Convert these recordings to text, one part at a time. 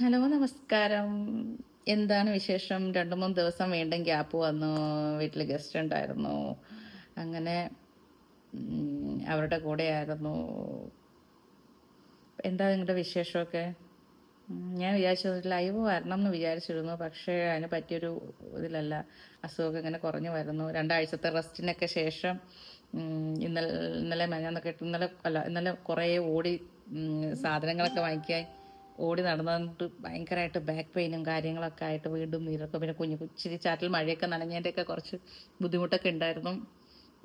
Hello നമസ്കാരം. എന്താണ് വിശേഷം? രണ്ട് മൂന്ന് ദിവസം വീണ്ടും ഗ്യാപ്പ് വന്നു. വീട്ടിൽ ഗസ്റ്റ് ഉണ്ടായിരുന്നു. അങ്ങനെ അവരുടെ കൂടെയായിരുന്നു. എന്താ നിങ്ങളുടെ വിശേഷമൊക്കെ? ഞാൻ വിചാരിച്ചത് ലൈവ് വരണം എന്ന് വിചാരിച്ചിരുന്നു. പക്ഷേ അതിന് പറ്റിയൊരു ഇതിലല്ല. അസുഖമൊക്കെ ഇങ്ങനെ കുറഞ്ഞു വരുന്നു. രണ്ടാഴ്ചത്തെ റെസ്റ്റിനൊക്കെ ശേഷം ഇന്നലെ ഇന്നലെ മഞ്ഞ ഇട്ട് ഇന്നലെ അല്ല ഇന്നലെ കുറേ ഓടി സാധനങ്ങളൊക്കെ വാങ്ങിക്കാൻ ഓടി നടന്നിട്ട് ഭയങ്കരമായിട്ട് ബാക്ക് പെയിനും കാര്യങ്ങളൊക്കെ ആയിട്ട് വീണ്ടും നീരൊക്കെ പിന്നെ കുഞ്ഞു ഇച്ചിരി ചാറ്റിൽ മഴയൊക്കെ നനഞ്ഞതിന്റെയൊക്കെ കുറച്ച് ബുദ്ധിമുട്ടൊക്കെ ഉണ്ടായിരുന്നു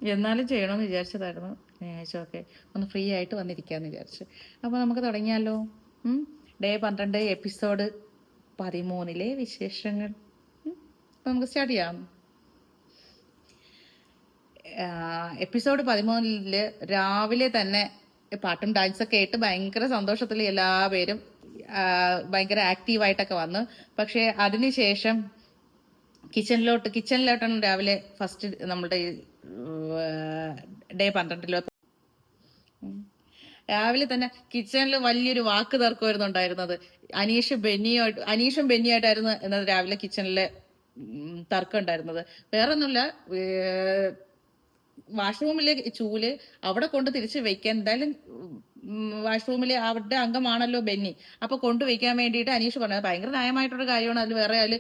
എന്നാലും ചെയ്യണമെന്ന് വിചാരിച്ചതായിരുന്നു. ഓക്കെ ഒന്ന് ഫ്രീ ആയിട്ട് വന്നിരിക്കാമെന്ന് വിചാരിച്ചു. അപ്പോൾ നമുക്ക് തുടങ്ങിയാലോ? ഡേ പന്ത്രണ്ട് എപ്പിസോഡ് പതിമൂന്നിലെ വിശേഷങ്ങൾ. നമുക്ക് സ്റ്റാർട്ട് ചെയ്യാം. എപ്പിസോഡ് പതിമൂന്നിൽ രാവിലെ തന്നെ പാട്ടും ഡാൻസൊക്കെ ആയിട്ട് ഭയങ്കര സന്തോഷത്തിൽ എല്ലാവരും ആ, ഭയങ്കര ആക്റ്റീവായിട്ടൊക്കെ വന്നു. പക്ഷേ അതിനുശേഷം കിച്ചണിലോട്ട് കിച്ചണിലോട്ടാണ് രാവിലെ ഫസ്റ്റ് നമ്മുടെ ഡേ പന്ത്രണ്ടിലോ. രാവിലെ തന്നെ കിച്ചണിൽ വലിയൊരു വാക്ക് തർക്കമായിരുന്നു ഉണ്ടായിരുന്നത് അനീഷ് ബെന്നിയായിട്ട് അനീഷും ബെന്നിയായിട്ടായിരുന്നു എന്നത് രാവിലെ കിച്ചണിലെ തർക്കം ഉണ്ടായിരുന്നത്. വേറെ ഒന്നുമില്ല വാഷ്റൂമിലെ ചൂൽ അവിടെ കൊണ്ട് തിരിച്ച് വെക്കാൻ എന്തായാലും വാഷ്റൂമിലെ അവരുടെ അംഗമാണല്ലോ ബെന്നി. അപ്പൊ കൊണ്ടുവയ്ക്കാൻ വേണ്ടിയിട്ട് അനീഷ് പറഞ്ഞത്. ഭയങ്കര നയമായിട്ടൊരു കാര്യമാണ്. അതിൽ വേറെ അതിൽ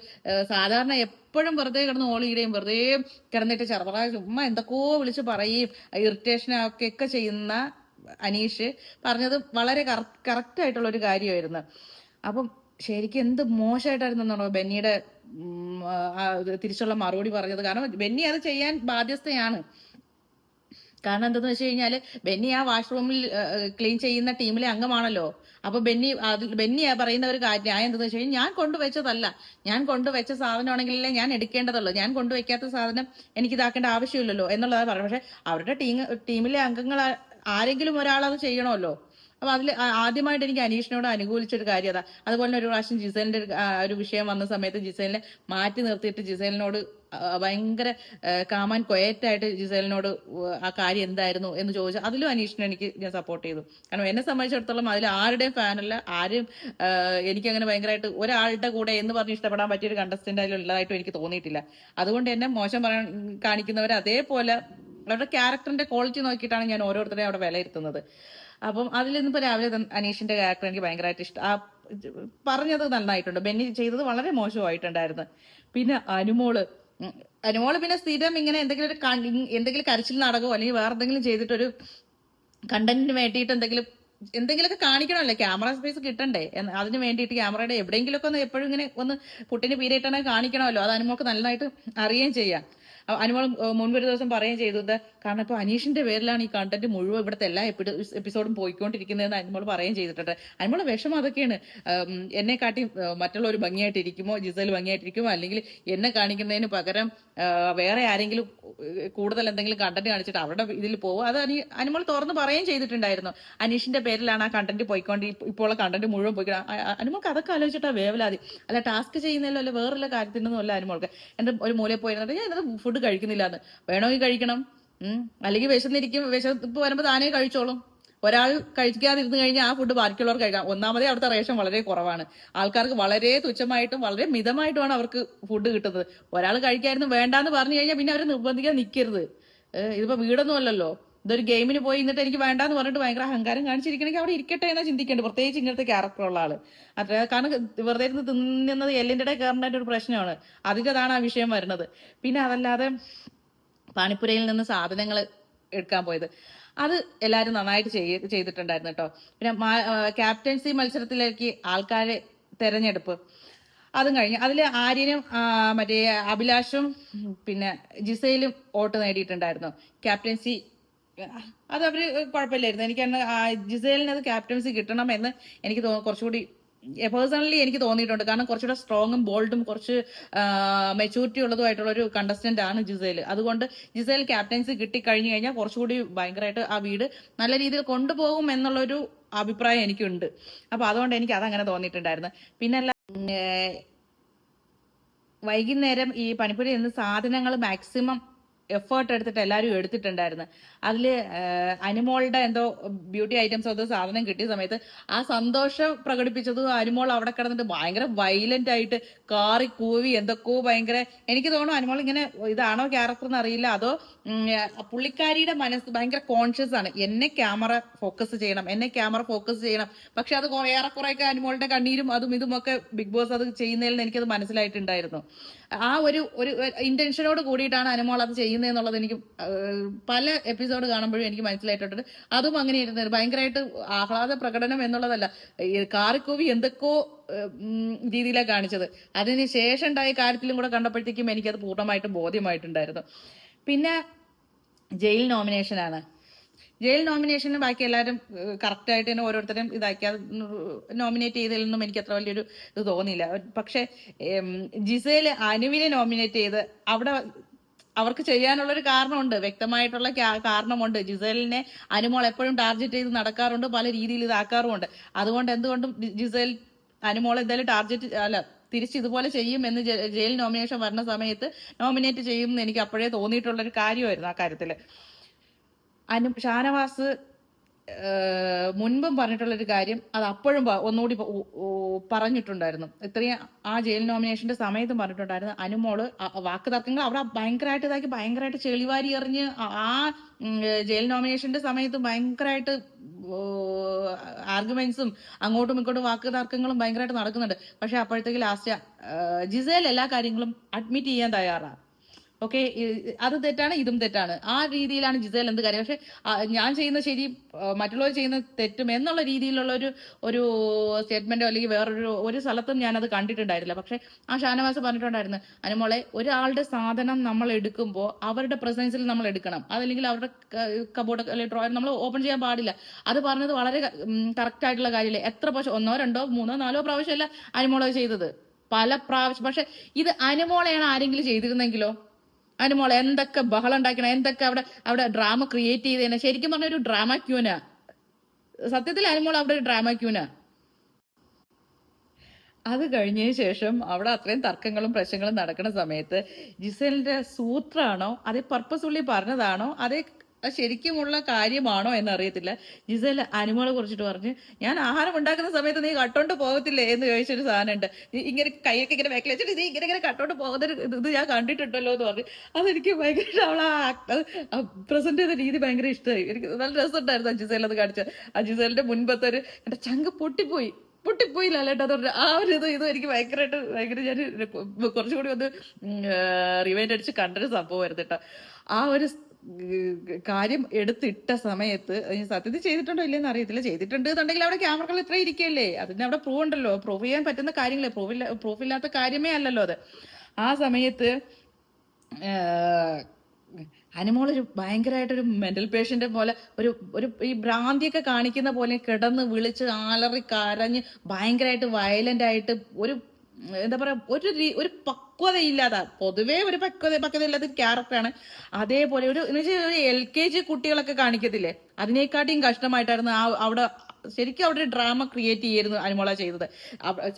സാധാരണ എപ്പോഴും വെറുതെ കിടന്ന് ഓളിയിടുകയും വെറുതെ കിടന്നിട്ട് ചെറുപ്പറ ചുമ്മാ എന്തൊക്കെയോ വിളിച്ച് പറയും. ഇറിറ്റേഷൻ ഒക്കെ ചെയ്യുന്ന അനീഷ് പറഞ്ഞത് വളരെ കറക്റ്റ് ആയിട്ടുള്ള ഒരു കാര്യമായിരുന്നു. അപ്പം ശരിക്കും എന്ത് മോശമായിട്ടായിരുന്നെന്നാണോ ബെന്നിയുടെ തിരിച്ചുള്ള മറുപടി പറഞ്ഞത്. കാരണം ബെന്നി അത് ചെയ്യാൻ ബാധ്യസ്ഥയാണ്. കാരണം എന്തെന്ന് വെച്ച് കഴിഞ്ഞാൽ ബെന്നി ആ വാഷ്റൂമിൽ ക്ലീൻ ചെയ്യുന്ന ടീമിലെ അംഗമാണല്ലോ. അപ്പൊ ബെന്നി അതിൽ ബെന്നി പറയുന്ന ഒരു കാര്യം ഞാൻ എന്തെന്ന് വെച്ച് കഴിഞ്ഞാൽ ഞാൻ കൊണ്ടുവച്ചതല്ല. ഞാൻ കൊണ്ടുവച്ച സാധനമാണെങ്കിലല്ലേ ഞാൻ എടുക്കേണ്ടതുള്ളൂ. ഞാൻ കൊണ്ടുവയ്ക്കാത്ത സാധനം എനിക്ക് ഇതാക്കേണ്ട ആവശ്യമില്ലല്ലോ എന്നുള്ളതാണ് പറയുന്നത് പക്ഷെ അവരുടെ ടീം ടീമിലെ അംഗങ്ങൾ ആരെങ്കിലും ഒരാൾ അത് ചെയ്യണമല്ലോ. അപ്പൊ അതിൽ ആദ്യമായിട്ട് എനിക്ക് അനീഷിനോട് അനുകൂലിച്ചൊരു കാര്യം അതാ. അതുപോലെ ഒരു പ്രാവശ്യം ജിസേലിന്റെ ഒരു വിഷയം വന്ന സമയത്ത് ജിസേലിനെ മാറ്റി നിർത്തിയിട്ട് ജിസേലിനോട് ഭയങ്കര കാമാൻ കൊയറ്റായിട്ട് ജിസേലിനോട് ആ കാര്യം എന്തായിരുന്നു എന്ന് ചോദിച്ചു അതിലും അനീഷിനെ എനിക്ക് ഞാൻ സപ്പോർട്ട് ചെയ്തു. കാരണം എന്നെ സംബന്ധിച്ചിടത്തോളം അതിൽ ആരുടെയും ഫാനല്ല ആരും എനിക്കങ്ങനെ ഭയങ്കരമായിട്ട് ഒരാളുടെ കൂടെ എന്ന് പറഞ്ഞ് ഇഷ്ടപ്പെടാൻ പറ്റിയൊരു കണ്ടസ്റ്റന്റ് അതിലുള്ളതായിട്ടും എനിക്ക് തോന്നിയിട്ടില്ല. അതുകൊണ്ട് എന്നെ മോശം പറയാൻ കാണിക്കുന്നവർ അതേപോലെ അവരുടെ ക്യാരക്ടറിന്റെ ക്വാളിറ്റി നോക്കിയിട്ടാണ് ഞാൻ ഓരോരുത്തരെയും അവിടെ വിലയിരുത്തുന്നത്. അപ്പം അതിൽ ഇന്നിപ്പോ രാവിലെ അനീഷിന്റെ ക്യാരക്ടർ എനിക്ക് ഭയങ്കരമായിട്ട് ഇഷ്ടം ആ പറഞ്ഞത് നന്നായിട്ടുണ്ട്. ബെന്നി ചെയ്തത് വളരെ മോശമായിട്ടുണ്ടായിരുന്നു. പിന്നെ അനുമോൾ അനുമോൾ പിന്നെ സ്ഥിരം ഇങ്ങനെ എന്തെങ്കിലും ഒരു എന്തെങ്കിലും കരച്ചിൽ നാടകമോ അല്ലെങ്കിൽ വേറെ എന്തെങ്കിലും ചെയ്തിട്ടൊരു കണ്ടന്റിന് വേണ്ടിയിട്ട് എന്തെങ്കിലും എന്തെങ്കിലുമൊക്കെ കാണിക്കണമല്ലോ? ക്യാമറ സ്പേസ് കിട്ടണ്ടേ? അതിന് വേണ്ടിയിട്ട് ക്യാമറയുടെ എവിടെയെങ്കിലുമൊക്കെ ഒന്ന് എപ്പോഴും ഇങ്ങനെ ഒന്ന് പുട്ടിന് പീരിയട്ടാണ് കാണിക്കണമല്ലോ. അത് അനുമോൾക്ക് നല്ലതായിട്ട് അറിയുകയും ചെയ്യാം. അനുമോൾ മുൻപൊരു ദിവസം പറയുകയും ചെയ്തത് കാരണം ഇപ്പൊ അനീഷിന്റെ പേരിലാണ് ഈ കണ്ടന്റ് മുഴുവൻ ഇവിടുത്തെ എല്ലാ എപ്പിസോഡും പോയിക്കൊണ്ടിരിക്കുന്നതെന്ന് അനുമോൾ പറയുകയും ചെയ്തിട്ടുണ്ട്. അനുമോൾ വിഷമം അതൊക്കെയാണ്. എന്നെ കാട്ടി മറ്റുള്ളവർ ഭംഗിയായിട്ടിരിക്കുമോ? ജിസൽ ഭംഗിയായിട്ടിരിക്കുമോ? അല്ലെങ്കിൽ എന്നെ കാണിക്കുന്നതിന് പകരം വേറെ ആരെങ്കിലും കൂടുതൽ എന്തെങ്കിലും കണ്ടന്റ് കാണിച്ചിട്ട് അവരുടെ ഇതിൽ പോകും അത് അനി അനുമോൾ തുറന്ന് പറയുകയും ചെയ്തിട്ടുണ്ടായിരുന്നു. അനീഷിന്റെ പേരിലാണ് ആ കണ്ടന്റ് പോയിക്കൊണ്ട് ഇപ്പോൾ കണ്ടന്റ് മുഴുവൻ പോയി അനുമോൾക്ക് അതൊക്കെ ആലോചിച്ചിട്ടാ വേവലാതി. അല്ല ടാസ്ക് ചെയ്യുന്നതിലോ അല്ല വേറുള്ള കാര്യത്തിനൊന്നും അല്ല അനുമോൾക്ക്. എന്റെ ഒരു മൂലയിൽ പോയിരുന്നത് ഞാൻ ഇന്നത് ഫുഡ് കഴിക്കുന്നില്ല എന്ന് വേണമെങ്കിൽ കഴിക്കണം. അല്ലെങ്കിൽ വിശന്നിരിക്കും. വിശപ്പ് വരുമ്പോൾ താനേ കഴിച്ചോളും. ഒരാൾ കഴിക്കാതിരുന്ന് കഴിഞ്ഞാൽ ആ ഫുഡ് ബാക്കിയുള്ളവർ കഴിക്കാം. ഒന്നാമതേ അവിടുത്തെ റേഷൻ വളരെ കുറവാണ്. ആൾക്കാർക്ക് വളരെ തുച്ഛമായിട്ടും വളരെ മിതമായിട്ടുമാണ് അവർക്ക് ഫുഡ് കിട്ടുന്നത്. ഒരാൾ കഴിക്കായിരുന്നു വേണ്ടാന്ന് പറഞ്ഞു കഴിഞ്ഞാൽ പിന്നെ അവർ നിർബന്ധിക്കാൻ നിൽക്കരുത് ഇതിപ്പോ വീടൊന്നും അല്ലല്ലോ. ഇതൊരു ഗെയിമിന് പോയി എന്നിട്ട് എനിക്ക് വേണ്ടാന്ന് പറഞ്ഞിട്ട് ഭയങ്കര അഹങ്കാരം കാണിച്ചിരിക്കണമെങ്കിൽ അവിടെ ഇരിക്കട്ടെ എന്നാ ചിന്തിക്കേണ്ടത് പ്രത്യേകിച്ച് ഇങ്ങനത്തെ ക്യാരക്ടറുള്ള ആൾ. അത്ര കാരണം വെറുതെ ഇരുന്ന് തിന്നുന്നത് എല്ലിന്റെ ഇടയിൽ കയറേണ്ട ഒരു പ്രശ്നമാണ്. അതിന്റെതാണ് ആ വിഷയം വരുന്നത്. പിന്നെ അതല്ലാതെ പാണിപ്പുരയിൽ നിന്ന് സാധനങ്ങൾ എടുക്കാൻ പോയത്. അത് എല്ലാവരും നന്നായിട്ട് ചെയ്തിട്ടുണ്ടായിരുന്നു കേട്ടോ പിന്നെ ക്യാപ്റ്റൻസി മത്സരത്തിലേക്ക് ആൾക്കാരെ തെരഞ്ഞെടുപ്പ്. അതും കഴിഞ്ഞ്. അതിൽ ആര്യനും മറ്റേ അഭിലാഷും പിന്നെ ജിസയിലും വോട്ട് നേടിയിട്ടുണ്ടായിരുന്നു. ക്യാപ്റ്റൻസി അത് അവർ കുഴപ്പമില്ലായിരുന്നു. എനിക്ക് ജിസേലിന് അത് ക്യാപ്റ്റൻസി കിട്ടണം എന്ന് എനിക്ക് തോന്നുന്നു. കുറച്ചുകൂടി പേഴ്സണലി എനിക്ക് തോന്നിയിട്ടുണ്ട്. കാരണം കുറച്ചുകൂടെ സ്ട്രോങ്ങും ബോൾഡും കുറച്ച് മെച്ചൂരിറ്റി ഉള്ളതുമായിട്ടുള്ള ഒരു കണ്ടസ്റ്റന്റ് ആണ് ജിസേൽ അതുകൊണ്ട് ജിസേൽ ക്യാപ്റ്റൻസി കിട്ടിക്കഴിഞ്ഞു കഴിഞ്ഞാൽ കുറച്ചുകൂടി ഭയങ്കരമായിട്ട് ആ വീട് നല്ല രീതിയിൽ കൊണ്ടുപോകും എന്നുള്ളൊരു അഭിപ്രായം എനിക്കുണ്ട്. അപ്പൊ അതുകൊണ്ട് എനിക്ക് അതങ്ങനെ തോന്നിയിട്ടുണ്ടായിരുന്നു. പിന്നെ അല്ല വൈകുന്നേരം ഈ പണിപ്പുരി നിന്ന് സാധനങ്ങൾ മാക്സിമം എഫേർട്ട് എടുത്തിട്ട് എല്ലാവരും എടുത്തിട്ടുണ്ടായിരുന്നു. അതിൽ അനിമോളുടെ എന്തോ ബ്യൂട്ടി ഐറ്റംസ് എന്തോ സാധനം കിട്ടിയ സമയത്ത് ആ സന്തോഷം പ്രകടിപ്പിച്ചത് അനിമോൾ അവിടെ കിടന്നിട്ട് ഭയങ്കര വയലന്റ് ആയിട്ട് കാറി കൂവി എന്തൊക്കെയോ ഭയങ്കര എനിക്ക് തോന്നുന്നു അനിമോൾ ഇങ്ങനെ ഇതാണോ ക്യാരക്ടർ എന്ന് അറിയില്ല. അതോ പുള്ളിക്കാരിയുടെ മനസ്സ് ഭയങ്കര കോൺഷ്യസ് ആണ്. എന്നെ ക്യാമറ ഫോക്കസ് ചെയ്യണം എന്നെ ക്യാമറ ഫോക്കസ് ചെയ്യണം. പക്ഷെ അത് കുറെ ഏറെക്കുറെയൊക്കെ അനുമോളുടെ കണ്ണീരും അതും ഇതും ഒക്കെ ബിഗ് ബോസ് അത് ചെയ്യുന്നതിൽ എനിക്കത് മനസ്സിലായിട്ടുണ്ടായിരുന്നു. ആ ഒരു ഒരു ഇന്റൻഷനോട് കൂടിയിട്ടാണ് അനുമോൾ അത് ചെയ്യുന്നതെന്നുള്ളത് എനിക്ക് പല എപ്പിസോഡ് കാണുമ്പോഴും എനിക്ക് മനസ്സിലായിട്ടുണ്ട്. അതും അങ്ങനെ ഇരുന്നത് ഭയങ്കരമായിട്ട് ആഹ്ലാദ പ്രകടനം എന്നുള്ളതല്ല. കാറിക്കോവി എന്തൊക്കെയോ രീതിയിലാണ് കാണിച്ചത്. അതിന് ശേഷം ഉണ്ടായ കാര്യത്തിലും കൂടെ കണ്ടപ്പോഴത്തേക്കും എനിക്കത് പൂർണമായിട്ടും ബോധ്യമായിട്ടുണ്ടായിരുന്നു. പിന്നെ ജയിൽ നോമിനേഷനാണ് ജയിൽ നോമിനേഷന് ബാക്കി എല്ലാവരും കറക്റ്റായിട്ട് തന്നെ ഓരോരുത്തരും ഇതാക്കി. അത് നോമിനേറ്റ് ചെയ്തതിലൊന്നും എനിക്ക് അത്ര വലിയൊരു ഇത് തോന്നിയില്ല. പക്ഷെ ജിസയിൽ അനുവിനെ നോമിനേറ്റ് ചെയ്ത് അവിടെ അവർക്ക് ചെയ്യാനുള്ള ഒരു കാരണമുണ്ട്. വ്യക്തമായിട്ടുള്ള കാരണമുണ്ട്. ജിസേലിനെ അനുമോൾ എപ്പോഴും ടാർഗറ്റ് ചെയ്ത് നടക്കാറുണ്ട്. പല രീതിയിൽ ഇതാക്കാറുമുണ്ട്. അതുകൊണ്ട് എന്തുകൊണ്ടും ജിസേൽ അനുമോൾ എന്തായാലും ടാർഗറ്റ് അല്ല തിരിച്ച് ഇതുപോലെ ചെയ്യും എന്ന് ജയിൽ നോമിനേഷൻ വരുന്ന സമയത്ത് നോമിനേറ്റ് ചെയ്യും എന്ന് എനിക്ക് അപ്പോഴേ തോന്നിയിട്ടുള്ള ഒരു കാര്യമായിരുന്നു ആ കാര്യത്തിൽ. അനു ഷാനവാസ് മുൻപും പറഞ്ഞിട്ടുള്ളൊരു കാര്യം അത് അപ്പോഴും ഒന്നുകൂടി പറഞ്ഞിട്ടുണ്ടായിരുന്നു. ഇത്രയും ആ ജയിൽ നോമിനേഷന്റെ സമയത്തും പറഞ്ഞിട്ടുണ്ടായിരുന്നു. അനുമോൾ വാക്ക് തർക്കങ്ങൾ അവിടെ ഭയങ്കരമായിട്ട് ഇതാക്കി ഭയങ്കരമായിട്ട് ചെളിവാരി എറിഞ്ഞ് ആ- ജയിൽ നോമിനേഷന്റെ സമയത്ത് ഭയങ്കരമായിട്ട് ആർഗ്യുമെന്റ്സും അങ്ങോട്ടും ഇങ്ങോട്ടും വാക്ക് തർക്കങ്ങളും ഭയങ്കരമായിട്ട് നടക്കുന്നുണ്ട്. പക്ഷെ അപ്പോഴത്തേക്ക് ലാസ്റ്റ് ജിസേൽ എല്ലാ കാര്യങ്ങളും അഡ്മിറ്റ് ചെയ്യാൻ തയ്യാറാണ്. ഓക്കെ? അത് തെറ്റാണ് ഇതും തെറ്റാണ്. ആ രീതിയിലാണ് ജിസേൽ എന്ത് കാര്യം? പക്ഷെ ഞാൻ ചെയ്യുന്ന ശരി മറ്റുള്ളവർ ചെയ്യുന്ന തെറ്റും എന്നുള്ള രീതിയിലുള്ള ഒരു ഒരു സ്റ്റേറ്റ്മെന്റോ അല്ലെങ്കിൽ വേറൊരു ഒരു സ്ഥലത്തും അത് കണ്ടിട്ടുണ്ടായിരുന്നില്ല. പക്ഷെ ആ ഷാനവാസ് പറഞ്ഞിട്ടുണ്ടായിരുന്നു അനുമോളെ ഒരാളുടെ സാധനം നമ്മൾ എടുക്കുമ്പോൾ അവരുടെ പ്രസൻസിൽ നമ്മൾ എടുക്കണം. അതല്ലെങ്കിൽ അവരുടെ കബോർഡ് അല്ലെങ്കിൽ ഡ്രോയർ നമ്മൾ ഓപ്പൺ ചെയ്യാൻ പാടില്ല. അത് പറഞ്ഞത് വളരെ കറക്റ്റ് ആയിട്ടുള്ള കാര്യമില്ല എത്ര പ്രാവശ്യം ഒന്നോ രണ്ടോ മൂന്നോ നാലോ പ്രാവശ്യമല്ല അനുമോളെ ചെയ്തത്. പല പ്രാവശ്യം. പക്ഷെ ഇത് അനുമോളെയാണ് ആരെങ്കിലും ചെയ്തിരുന്നെങ്കിലോ? അനുമോൾ എന്തൊക്കെ ബഹളം ഉണ്ടാക്കണം എന്തൊക്കെ അവിടെ അവിടെ ഡ്രാമ ക്രിയേറ്റ് ചെയ്തേനെ? ശരിക്കും പറഞ്ഞ ഒരു ഡ്രാമ ക്യൂനാ സത്യത്തിൽ അനുമോൾ അവിടെ ഒരു ഡ്രാമ ക്യൂനാ അത് കഴിഞ്ഞതിന് ശേഷം അവിടെ അത്രയും തർക്കങ്ങളും പ്രശ്നങ്ങളും നടക്കുന്ന സമയത്ത് ജിസേലിന്റെ സൂത്രാണോ അതേ പർപ്പസ് ഉള്ളി പറഞ്ഞതാണോ അതേ ശരിക്കുമുള്ള കാര്യമാണോ എന്നറിയത്തില്ല. ജിസേൽ അനുമോളെ കുറിച്ചിട്ട് പറഞ്ഞ് ഞാൻ ആഹാരം ഉണ്ടാക്കുന്ന സമയത്ത് നീ കട്ടോണ്ട് പോകത്തില്ലേ? എന്ന് ചോദിച്ചൊരു സാധനമുണ്ട്. ഇങ്ങനെ കൈയൊക്കെ ഇങ്ങനെ ബാക്കിൽ വെച്ചിട്ട് നീ ഇങ്ങനെ ഇങ്ങനെ കട്ടോണ്ട് പോകുന്നൊരു ഇത് ഞാൻ കണ്ടിട്ടുണ്ടല്ലോ എന്ന് പറഞ്ഞു. അതെനിക്ക് ഭയങ്കര അവളെ പ്രസന്റ് ചെയ്ത രീതി ഭയങ്കര ഇഷ്ടമായി. എനിക്ക് നല്ല രസമുണ്ടായിരുന്നു അജിസേൽ അത് കാണിച്ചത് അജിസേലിന്റെ മുൻപത്തെ ഒരു എന്റെ ചങ്ക് പൊട്ടിപ്പോയി. പൊട്ടിപ്പോയില്ല അല്ലേട്ടാ പറഞ്ഞ. ആ ഒരു ഇത് ഇത് എനിക്ക് ഭയങ്കരമായിട്ട് ഭയങ്കര ഞാൻ കുറച്ചുകൂടി ഒന്ന് റിവൈൻഡ് അടിച്ച് കണ്ടൊരു സംഭവമായിരുന്നു കേട്ടോ. ആ ഒരു കാര്യം എടുത്തിട്ട സമയത്ത് സത്യത്തിൽ ചെയ്തിട്ടുണ്ടോ ഇല്ലെന്ന് അറിയത്തില്ല. ചെയ്തിട്ടുണ്ട് എന്നുണ്ടെങ്കിൽ അവിടെ ക്യാമറകൾ ഇത്ര ഇരിക്കല്ലേ അതിന് അവിടെ പ്രൂവ് ഉണ്ടല്ലോ. പ്രൂവ് ചെയ്യാൻ പറ്റുന്ന കാര്യങ്ങളെ പ്രൂവില്ല പ്രൂഫില്ലാത്ത കാര്യമേ അല്ലല്ലോ അത്. ആ സമയത്ത് അനുമോളൊരു ഭയങ്കരമായിട്ടൊരു മെന്റൽ പേഷ്യന്റ് പോലെ ഒരു ഒരു ഈ ഭ്രാന്തിയൊക്കെ കാണിക്കുന്ന പോലെ കിടന്ന് വിളിച്ച് ആലറി കരഞ്ഞ് ഭയങ്കരമായിട്ട് വയലന്റ് ആയിട്ട് ഒരു എന്താ പറയാ ഒരു ഒരു പക്വതയില്ലാത്ത പൊതുവേ ഒരു പക്വത പക്വതയില്ലാത്ത ക്യാരക്ടറാണ് അതേപോലെ ഒരു ഒരു എൽ കെ ജി കുട്ടികളൊക്കെ കാണിക്കത്തില്ലേ? അതിനേക്കാട്ടിയും കഷ്ടമായിട്ടായിരുന്നു ആ അവിടെ ശരിക്കും അവിടെ ഡ്രാമ ക്രിയേറ്റ് ചെയ്യായിരുന്നു അനുമോള ചെയ്തത്.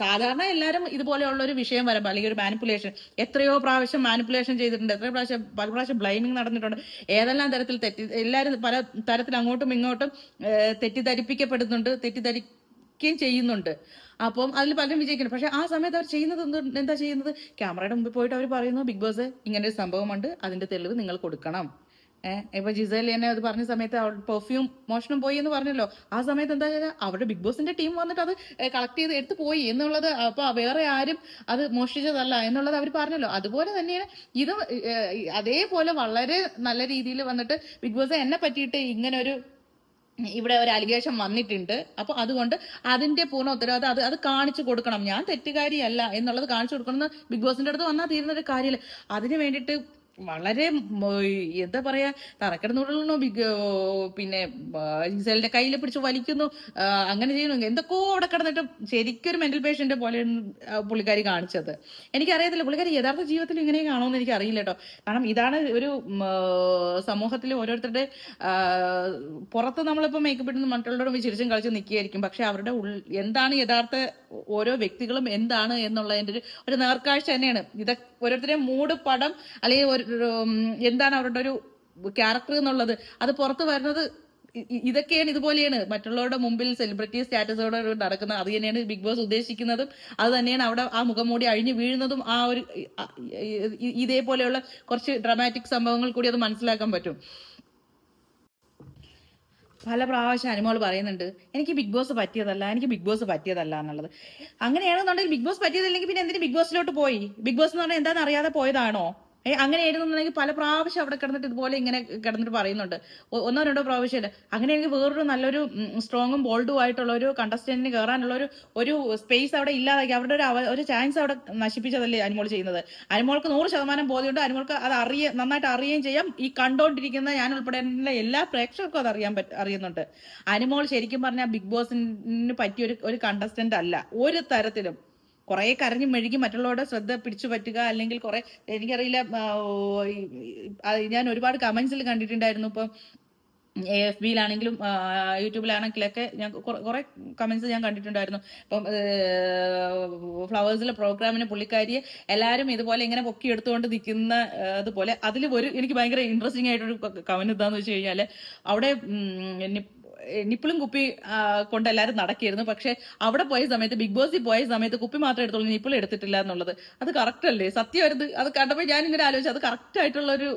സാധാരണ എല്ലാവരും ഇതുപോലെയുള്ള ഒരു വിഷയം വരുമ്പോൾ അല്ലെങ്കിൽ ഒരു മാനിപ്പുലേഷൻ എത്രയോ പ്രാവശ്യം മാനിപ്പുലേഷൻ ചെയ്തിട്ടുണ്ട്. എത്രയോ പ്രാവശ്യം പല പ്രാവശ്യം ബ്ലൈമിങ് നടന്നിട്ടുണ്ട്. ഏതെല്ലാം തരത്തിൽ തെറ്റി എല്ലാവരും പല തരത്തിൽ അങ്ങോട്ടും ഇങ്ങോട്ടും തെറ്റിദ്ധരിപ്പിക്കപ്പെടുന്നുണ്ട്. തെറ്റിദ്ധരിപ്പിക്കപ്പെടുന്നുണ്ട് തെറ്റിദ്ധരിക്കുകയും ചെയ്യുന്നുണ്ട്. അപ്പം അതിൽ പലരും വിജയിക്കുന്നു. പക്ഷെ ആ സമയത്ത് അവർ ചെയ്യുന്നത് എന്ത് എന്താ ചെയ്യുന്നത്? ക്യാമറയുടെ മുമ്പിൽ പോയിട്ട് അവർ പറയുന്നു ബിഗ് ബോസ് ഇങ്ങനെ ഒരു സംഭവമുണ്ട് അതിന്റെ തെളിവ് നിങ്ങൾ കൊടുക്കണം. ഏഹ് ഇപ്പൊ ജിസേൽ എന്നെ അത് പറഞ്ഞ സമയത്ത് അവൾ പെർഫ്യൂം മോഷണം പോയി എന്ന് പറഞ്ഞല്ലോ. ആ സമയത്ത് എന്താ വെച്ചാൽ അവരുടെ ബിഗ് ബോസിന്റെ ടീം വന്നിട്ട് അത് കളക്ട് ചെയ്ത് എടുത്തു പോയി എന്നുള്ളത് അപ്പൊ വേറെ ആരും അത് മോഷ്ടിച്ചതല്ല എന്നുള്ളത് അവർ പറഞ്ഞല്ലോ. അതുപോലെ തന്നെയാണ് ഇത് അതേപോലെ വളരെ നല്ല രീതിയിൽ വന്നിട്ട് ബിഗ് ബോസ് എന്നെ പറ്റിയിട്ട് ഇങ്ങനെ ഒരു ഇവിടെ ഒരു അലിഗേഷൻ വന്നിട്ടുണ്ട്. അപ്പൊ അതുകൊണ്ട് അതിന്റെ പൂർണ ഉത്തരവാദിത്തം അത് അത് കാണിച്ചു കൊടുക്കണം. ഞാൻ തെറ്റുകാരിയല്ല എന്നുള്ളത് കാണിച്ചു കൊടുക്കണം എന്ന് ബിഗ് ബോസിന്റെ അടുത്ത് വന്നാൽ തീരുന്ന ഒരു കാര്യമില്ല? അതിന് വേണ്ടിയിട്ട് വളരെ എന്താ പറയാ തറക്കിടന്നുള്ളണോ ബിഗ് പിന്നെ ജിസേലിന്റെ കയ്യിൽ പിടിച്ച് വലിക്കുന്നു അങ്ങനെ ചെയ്യുന്നു. എന്തൊക്കെയോ അവിടെ കിടന്നിട്ട് ശരിക്കൊരു മെന്റൽ പേഷ്യന്റ് പോലെ പുള്ളിക്കാരി കാണിച്ചത്. എനിക്കറിയത്തില്ല പുള്ളിക്കാരി യഥാർത്ഥ ജീവിതത്തിൽ ഇങ്ങനെ കാണുമെന്ന് എനിക്ക് അറിയില്ല കേട്ടോ. കാരണം ഇതാണ് ഒരു സമൂഹത്തിൽ ഓരോരുത്തരുടെ പുറത്ത് നമ്മളിപ്പോൾ മേക്കപ്പ് ഇടുന്ന മറ്റുള്ളവരോട് ചിരിച്ചും കളിച്ച് നിൽക്കുകയായിരിക്കും. പക്ഷെ അവരുടെ ഉൾ എന്താണ് യഥാർത്ഥ ഓരോ വ്യക്തികളും എന്താണ് എന്നുള്ളതിന്റെ ഒരു നേർക്കാഴ്ച തന്നെയാണ്. ഇതൊക്കെ ഓരോരുത്തരുടെ മൂട് പടം അല്ലെങ്കിൽ എന്താണ് അവരുടെ ഒരു ക്യാരക്ടർ എന്നുള്ളത്. അത് പുറത്ത് വരുന്നത് ഇതൊക്കെയാണ് ഇതുപോലെയാണ്. മറ്റുള്ളവരുടെ മുമ്പിൽ സെലിബ്രിറ്റി സ്റ്റാറ്റസോടെ നടക്കുന്നത് അത് തന്നെയാണ് ബിഗ് ബോസ് ഉദ്ദേശിക്കുന്നതും. അത് തന്നെയാണ് അവിടെ ആ മുഖം മൂടി അഴിഞ്ഞു വീഴുന്നതും ആ ഒരു ഇതേപോലെയുള്ള കുറച്ച് ഡ്രാമാറ്റിക് സംഭവങ്ങൾ കൂടി അത് മനസ്സിലാക്കാൻ പറ്റും. പല പ്രാവശ്യം അനുമോൾ പറയുന്നുണ്ട് എനിക്ക് ബിഗ് ബോസ് പറ്റിയതല്ല എനിക്ക് ബിഗ് ബോസ് പറ്റിയതല്ല എന്നുള്ളത്. അങ്ങനെയാണെന്നുണ്ടെങ്കിൽ ബിഗ് ബോസ് പറ്റിയതല്ലെങ്കിൽ പിന്നെ എന്തിനു ബിഗ് ബോസിലോട്ട് പോയി? ബിഗ് ബോസ് എന്ന് പറഞ്ഞാൽ എന്താണെന്ന് അറിയാതെ പോയതാണോ? ഏ എഴുതുന്നുണ്ടെങ്കിൽ പല പ്രാവശ്യം അവിടെ കിടന്നിട്ട് ഇതുപോലെ ഇങ്ങനെ കിടന്നിട്ട് പറയുന്നുണ്ട്. ഒന്നോ രണ്ടോ പ്രാവശ്യമല്ല അങ്ങനെയാണെങ്കിൽ വേറൊരു നല്ലൊരു സ്ട്രോങ്ങും ബോൾഡും ആയിട്ടുള്ള ഒരു കണ്ടസ്റ്റന്റിന് കയറാനുള്ള ഒരു ഒരു സ്പേസ് അവിടെ ഇല്ലാതാക്കി അവരുടെ ഒരു ഒരു ചാൻസ് അവിടെ നശിപ്പിച്ചതല്ലേ അനുമോൾ ചെയ്യുന്നത്. അനുമോൾക്ക് നൂറ് ശതമാനം ബോധ്യമുണ്ട്. അനുമോൾക്ക് അത് അറിയ നന്നായിട്ട് അറിയുകയും ചെയ്യാം. ഈ കണ്ടോണ്ടിരിക്കുന്ന ഞാൻ ഉൾപ്പെടെ എല്ലാ പ്രേക്ഷകർക്കും അത് അറിയാൻ പറ്റ അറിയുന്നുണ്ട്. അനുമോൾ ശരിക്കും പറഞ്ഞാൽ ബിഗ് ബോസിന് പറ്റിയ ഒരു ഒരു കണ്ടസ്റ്റന്റ് അല്ല. ഒരു തരത്തിലും. കുറെ കരഞ്ഞു മെഴുകി മറ്റുള്ളവരുടെ ശ്രദ്ധ പിടിച്ചു പറ്റുക അല്ലെങ്കിൽ കുറെ എനിക്കറിയില്ല ഞാൻ ഒരുപാട് കമന്റ്സിൽ കണ്ടിട്ടുണ്ടായിരുന്നു. ഇപ്പം എ എഫ് ബിയിലാണെങ്കിലും യൂട്യൂബിലാണെങ്കിലൊക്കെ ഞാൻ കുറെ കമന്റ്സ് ഞാൻ കണ്ടിട്ടുണ്ടായിരുന്നു. ഇപ്പം ഫ്ലവേഴ്സിലെ പ്രോഗ്രാമിന് പുള്ളിക്കാരിയെ എല്ലാവരും ഇതുപോലെ ഇങ്ങനെ പൊക്കി എടുത്തുകൊണ്ട് നിൽക്കുന്ന അതുപോലെ അതിൽ ഒരു എനിക്ക് ഭയങ്കര ഇൻട്രസ്റ്റിംഗ് ആയിട്ടൊരു കമന്റ് എന്താന്ന് വെച്ച് കഴിഞ്ഞാൽ അവിടെ നിപ്പിളും കുപ്പി കൊണ്ട് എല്ലാവരും നടക്കിയിരുന്നു. പക്ഷെ അവിടെ പോയ സമയത്ത് ബിഗ് ബോസിൽ പോയ സമയത്ത് കുപ്പി മാത്രം എടുത്തോളൂ നിപ്പിൾ എടുത്തിട്ടില്ല എന്നുള്ളത്. അത് കറക്റ്റ് അല്ലേ? സത്യമായിരുന്നു അത് കണ്ടപ്പോൾ ഞാൻ ഇങ്ങനെ ആലോചിച്ചു അത് കറക്റ്റ് ആയിട്ടുള്ള ഒരു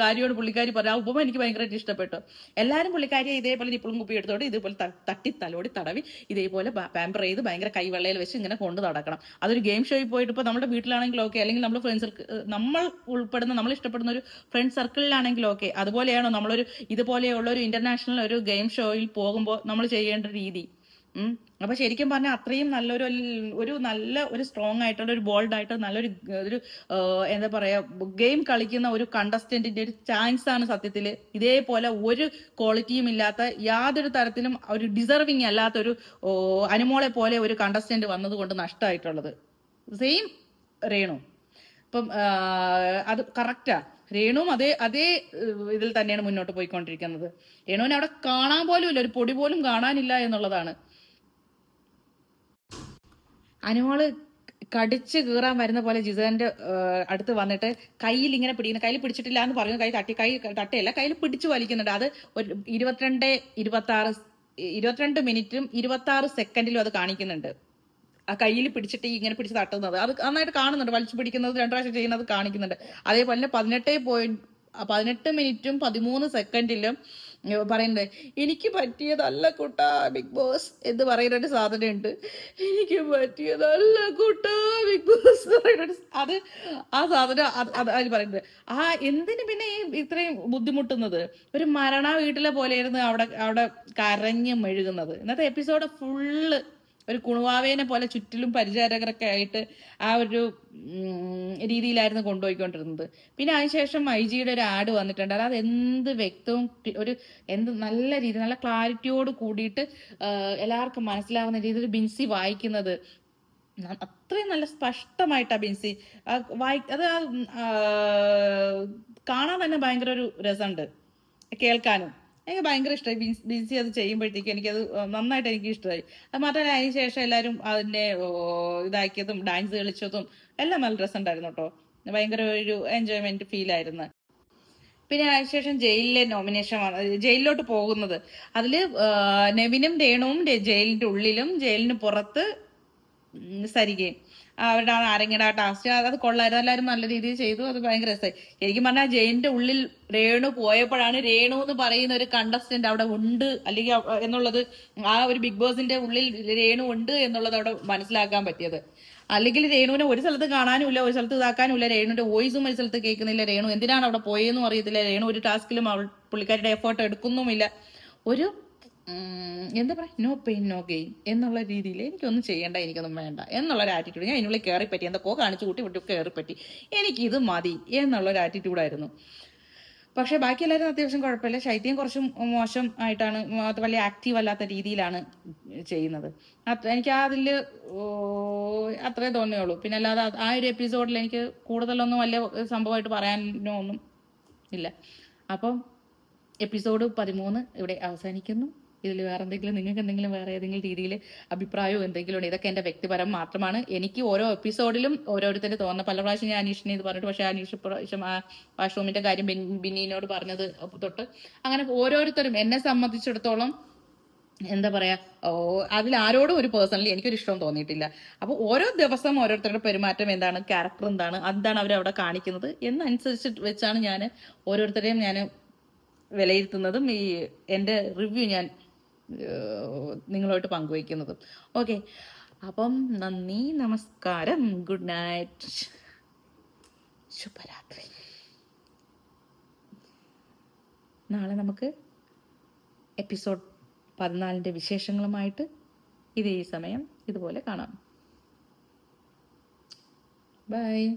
കാര്യമാണ് പുള്ളിക്കാരി പറഞ്ഞു ആ ഉപമ എനിക്ക് ഭയങ്കരമായിട്ട് ഇഷ്ടപ്പെട്ടു. എല്ലാവരും പുള്ളിക്കാരിയെ ഇതേപോലെ നിപ്പിളും കുപ്പി എടുത്തോണ്ട് ഇതേപോലെ തട്ടി തലോടി തടവി ഇതേപോലെ പാമ്പർ ചെയ്ത് ഭയങ്കര കൈവെള്ളയിൽ വെച്ച് ഇങ്ങനെ കൊണ്ട് നടക്കണം. അതൊരു ഗെയിം ഷോയിൽ പോയിട്ട് ഇപ്പോൾ നമ്മുടെ വീട്ടിലാണെങ്കിലും ഓക്കെ അല്ലെങ്കിൽ നമ്മൾ ഫ്രണ്ട്സ് നമ്മൾ ഉൾപ്പെടുന്ന നമ്മൾ ഇഷ്ടപ്പെടുന്ന ഒരു ഫ്രണ്ട് സർക്കിളിലാണെങ്കിലും ഓക്കെ അതുപോലെയാണോ നമ്മളൊരു ഇതുപോലെയുള്ള ഒരു ഇന്റർനാഷണൽ ഒരു ഗെയിം ഷോയിൽ പോകുമ്പോൾ നമ്മൾ ചെയ്യേണ്ട രീതി. അപ്പോൾ അപ്പൊ ശരിക്കും പറഞ്ഞാൽ അത്രയും നല്ലൊരു ഒരു നല്ല ഒരു സ്ട്രോങ് ആയിട്ടുള്ള ഒരു ബോൾഡ് ആയിട്ട് നല്ലൊരു ഒരു എന്താ പറയാ ഗെയിം കളിക്കുന്ന ഒരു കണ്ടസ്റ്റന്റിന്റെ ഒരു ചാൻസ് ആണ് സത്യത്തിൽ ഇതേപോലെ ഒരു ക്വാളിറ്റിയും ഇല്ലാത്ത യാതൊരു തരത്തിലും ഒരു ഡിസർവിങ് അല്ലാത്ത ഒരു ഓ, അനുമോളെ പോലെ ഒരു കണ്ടസ്റ്റന്റ് വന്നതുകൊണ്ട് നഷ്ടമായിട്ടുള്ളത് സെയിം രേണു. ഇപ്പം അത് കറക്റ്റാ രേണുവും അതേ അതേ ഇതിൽ തന്നെയാണ് മുന്നോട്ട് പോയിക്കൊണ്ടിരിക്കുന്നത്. രേണുവിനെ അവിടെ കാണാൻ പോലും ഇല്ല ഒരു പൊടി പോലും കാണാനില്ല എന്നുള്ളതാണ്. അനുമോൾ കടിച്ച് കീറാൻ വരുന്ന പോലെ ജിസന്റെ അടുത്ത് വന്നിട്ട് കയ്യിൽ ഇങ്ങനെ പിടിക്കുന്നു. കയ്യിൽ പിടിച്ചിട്ടില്ല എന്ന് പറഞ്ഞു കൈ തട്ടി കൈ തട്ടയല്ല കയ്യിൽ പിടിച്ചു വലിക്കുന്നുണ്ട്. അത് ഒരു ഇരുപത്തിരണ്ട് ഇരുപത്തി ആറ് ഇരുപത്തിരണ്ട് മിനിറ്റും ഇരുപത്തി ആറ് സെക്കൻഡിലും അത് കാണിക്കുന്നുണ്ട്. ആ കയ്യിൽ പിടിച്ചിട്ട് ഇങ്ങനെ പിടിച്ച് തട്ടുന്നത്. അത് നന്നായിട്ട് കാണുന്നുണ്ട്. വലിച്ചു പിടിക്കുന്നത് രണ്ടു പ്രാവശ്യം ചെയ്യുന്നത് കാണിക്കുന്നുണ്ട്. അതേപോലെ പതിനെട്ട് പോയിന്റ് പതിനെട്ട് മിനിറ്റും പതിമൂന്ന് സെക്കൻഡിലും പറയുന്നത് എനിക്ക് പറ്റിയതല്ല കുട്ട ബിഗ് ബോസ് എന്ന് പറയുന്ന ഒരു സാധനമുണ്ട്. എനിക്ക് പറ്റിയതല്ല കുട്ട ബിഗ് ബോസ് അത് ആ സാധനം അത് അത് അതിൽ പറയുന്നത്. ആ എന്തിന് പിന്നെ ഇത്രയും ബുദ്ധിമുട്ടുന്നത്? ഒരു മരണ വീട്ടിലെ പോലെയായിരുന്നു അവിടെ അവിടെ കരഞ്ഞ് മെഴുകുന്നത്. ഇന്നത്തെ എപ്പിസോഡ് ഫുള്ള് ഒരു കുണുവാവേനെ പോലെ ചുറ്റിലും പരിചാരകരൊക്കെ ആയിട്ട് ആ ഒരു രീതിയിലായിരുന്നു കൊണ്ടുപോയിക്കൊണ്ടിരുന്നത്. പിന്നെ അതിനുശേഷം ഐ ജിയുടെ ഒരു ആഡ് വന്നിട്ടുണ്ട്. അത് എന്ത് വ്യക്തവും ഒരു എന്ത് നല്ല രീതി നല്ല ക്ലാരിറ്റിയോട് കൂടിയിട്ട് എല്ലാവർക്കും മനസ്സിലാവുന്ന രീതിയിൽ ബിൻസി വായിക്കുന്നത്. അത്രയും നല്ല സ്പഷ്ടമായിട്ടാ ബിൻസി. വായി അത് കാണാൻ തന്നെ ഭയങ്കര ഒരു രസമുണ്ട്. കേൾക്കാനും. എനിക്ക് ഭയങ്കര ഇഷ്ടമായി ബിൻസ് അത് ചെയ്യുമ്പോഴത്തേക്ക് എനിക്കത് നന്നായിട്ട് എനിക്ക് ഇഷ്ടമായി അത് മാത്രമല്ല അതിന് ശേഷം എല്ലാവരും അതിന്റെ ഇതാക്കിയതും ഡാൻസ് കളിച്ചതും എല്ലാം നല്ല രസമുണ്ടായിരുന്നു കേട്ടോ. ഭയങ്കര ഒരു എൻജോയ്മെന്റ് ഫീൽ ആയിരുന്നു. പിന്നെ അതിനുശേഷം ജയിലിലെ നോമിനേഷൻ ജയിലിലോട്ട് പോകുന്നത്. അതിൽ നെവിനും രേണുവും ജയിലിന്റെ ഉള്ളിലും ജയിലിന് പുറത്ത് സരികയും. അവരുടെ നാരങ്ങയുടെ ആ ടാസ്റ്റ് അത് കൊള്ളായിരുന്നു. എല്ലാവരും നല്ല രീതിയിൽ ചെയ്തു. അത് ഭയങ്കര രസമായി എനിക്ക് പറഞ്ഞാൽ ജയിന്റെ ഉള്ളിൽ രേണു പോയപ്പോഴാണ് രേണു എന്ന് പറയുന്ന ഒരു കണ്ടസ്റ്റന്റ് അവിടെ ഉണ്ട്. അല്ലെങ്കിൽ എന്നുള്ളത് ആ ഒരു ബിഗ് ബോസിന്റെ ഉള്ളിൽ രേണു ഉണ്ട് എന്നുള്ളത് അവിടെ മനസ്സിലാക്കാൻ പറ്റിയത്. അല്ലെങ്കിൽ രേണുവിനെ ഒരു സ്ഥലത്ത് കാണാനും ഇല്ല ഒരു സ്ഥലത്ത് ഇതാക്കാനും ഇല്ല രേണുവിന്റെ വോയിസും ഒരു സ്ഥലത്ത് കേൾക്കുന്നില്ല. രേണു എന്തിനാണ് അവിടെ പോയെന്നും അറിയത്തില്ല. രേണു ഒരു ടാസ്കിലും അവൾ പുള്ളിക്കാരുടെ എഫേർട്ട് എടുക്കുന്നുമില്ല. ഒരു എന്താ പറയാ? നോ പെയിൻ നോ ഗെയിൻ എന്നുള്ള രീതിയിൽ എനിക്കൊന്നും ചെയ്യേണ്ട എനിക്കൊന്നും വേണ്ട എന്നുള്ള ഒരു ആറ്റിറ്റ്യൂഡ് ഞാൻ അതിനുള്ളിൽ കയറിപ്പറ്റി എന്തൊക്കെ കാണിച്ചു കൂട്ടി വിട്ടു കയറിപ്പറ്റി എനിക്കിത് മതി എന്നുള്ള ഒരു ആറ്റിറ്റ്യൂഡായിരുന്നു പക്ഷേ ബാക്കി എല്ലാവരും അത്യാവശ്യം കുഴപ്പമില്ല. ശൈത്യം കുറച്ചും മോശം ആയിട്ടാണ് അത് വലിയ ആക്റ്റീവ് അല്ലാത്ത രീതിയിലാണ് ചെയ്യുന്നത്. അത്ര എനിക്ക് അതിൽ അത്രേ തോന്നിയുള്ളൂ പിന്നെ അല്ലാതെ ആ ഒരു എപ്പിസോഡിൽ എനിക്ക് കൂടുതലൊന്നും വലിയ സംഭവമായിട്ട് പറയാനോ ഒന്നും ഇല്ല. അപ്പം എപ്പിസോഡ് പതിമൂന്ന് ഇവിടെ അവസാനിക്കുന്നു. ഇതിൽ വേറെ എന്തെങ്കിലും നിങ്ങൾക്ക് എന്തെങ്കിലും വേറെ ഏതെങ്കിലും രീതിയിൽ അഭിപ്രായമോ എന്തെങ്കിലും ഉണ്ട്? ഇതൊക്കെ എന്റെ വ്യക്തിപരം മാത്രമാണ്. എനിക്ക് ഓരോ എപ്പിസോഡിലും ഓരോരുത്തരും തോന്നുന്ന പല പ്രാവശ്യം ഞാൻ അനീഷിനെ ഇത് പറഞ്ഞിട്ട് പക്ഷേ അനീഷ് പ്രാവശ്യം ആ വാഷ്റൂമിന്റെ കാര്യം ബിന്നീനോട് പറഞ്ഞത് തൊട്ട് അങ്ങനെ ഓരോരുത്തരും എന്നെ സംബന്ധിച്ചിടത്തോളം എന്താ പറയാ അതിൽ ആരോടും ഒരു പേഴ്സണലി എനിക്കൊരു ഇഷ്ടം തോന്നിയിട്ടില്ല. അപ്പോൾ ഓരോ ദിവസം ഓരോരുത്തരുടെ പെരുമാറ്റം എന്താണ് ക്യാരക്ടർ എന്താണ് എന്താണ് അവരവിടെ കാണിക്കുന്നത് എന്നനുസരിച്ച് വെച്ചാണ് ഞാൻ ഓരോരുത്തരെയും ഞാൻ വിലയിരുത്തുന്നതും ഈ എന്റെ റിവ്യൂ ഞാൻ നിങ്ങളുമായിട്ട് പങ്കുവയ്ക്കുന്നതും. ഓക്കെ അപ്പം നന്ദി നമസ്കാരം. ഗുഡ് നൈറ്റ് ശുഭരാത്രി. നാളെ നമുക്ക് എപ്പിസോഡ് പതിനാലിന്റെ വിശേഷങ്ങളുമായിട്ട് ഇതേ സമയം ഇതുപോലെ കാണാം. ബൈ